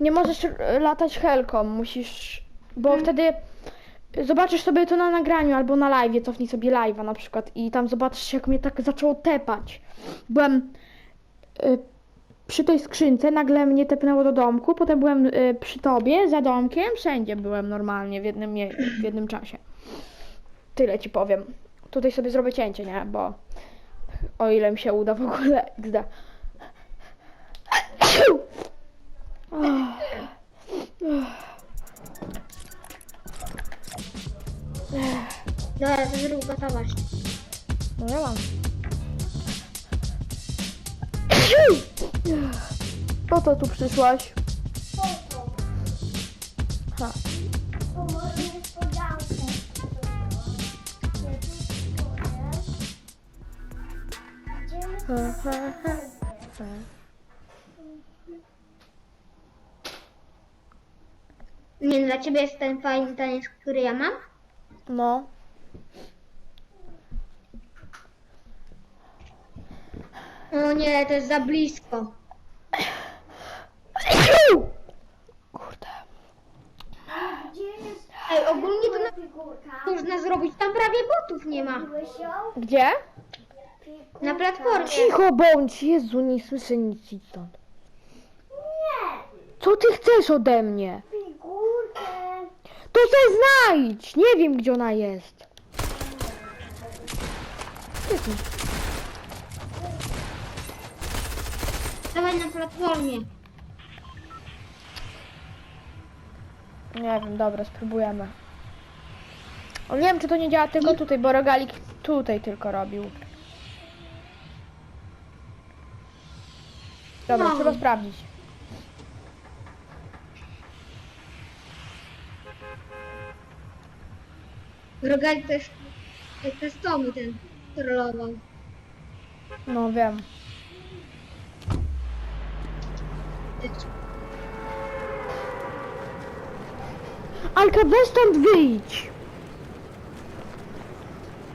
nie możesz latać helką, musisz, bo wtedy zobaczysz sobie to na nagraniu albo na live, cofnij sobie live'a na przykład i tam zobaczysz jak mnie tak zaczęło tepać. Byłem y, przy tej skrzynce, nagle mnie tepnęło do domku, potem byłem y, przy tobie, za domkiem, wszędzie byłem normalnie w jednym, w jednym czasie. Tyle ci powiem. Tutaj sobie zrobię cięcie, nie? Bo o ile mi się uda w ogóle XD. Dobra, to zrób gotowość. No ja mam. Po co tu przyszłaś? Ha. Ha, ha, ha, ha. Nie, dla ciebie jest ten fajny taniec, który ja mam? No. O nie, to jest za blisko. Kurde. Ej, ogólnie to na... można zrobić, tam prawie botów nie ma. Gdzie? Na platformie. Cicho bądź, Jezu, nie słyszę nic idź stąd. Co ty chcesz ode mnie? To se znajdź! Nie wiem, gdzie ona jest. Jezu. Dawaj na platformie. Nie wiem, dobra, spróbujemy. O, nie wiem, czy to nie działa tylko tutaj, bo rogalik tutaj tylko robił. Dobra, trzeba sprawdzić. Rogali też testowy ten trollował. No, wiem. Alka, weź stąd wyjdź!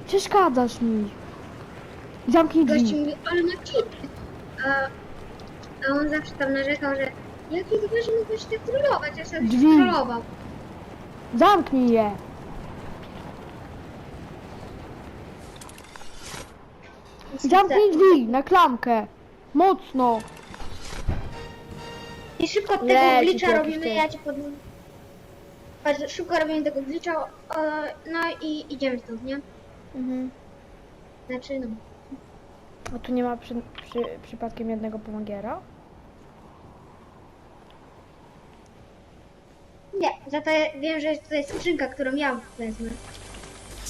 Przeszkadzasz mi. Zamknij Gościu drzwi. mówi, ale na cheat. A, a on zawsze tam narzekał, że jaki to będzie mógł się trollować, ja sobie Drzwi. trollował. Zamknij je. Zamknij drzwi na klamkę. Mocno. I szybko tego Leci glitcha jakiś robimy, ja ci pod... Patrz, szybko robimy tego glitcha, e, no i idziemy stąd, nie? Mhm. Znaczy, no. A tu nie ma przy, przy, przypadkiem jednego pomagiera? Nie, za to wiem, że jest tutaj skrzynka, którą ja wezmę.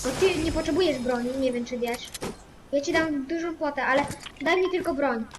Bo ty nie potrzebujesz broni, nie wiem czy wiesz. Ja ci dam dużą płotę, ale daj mi tylko broń.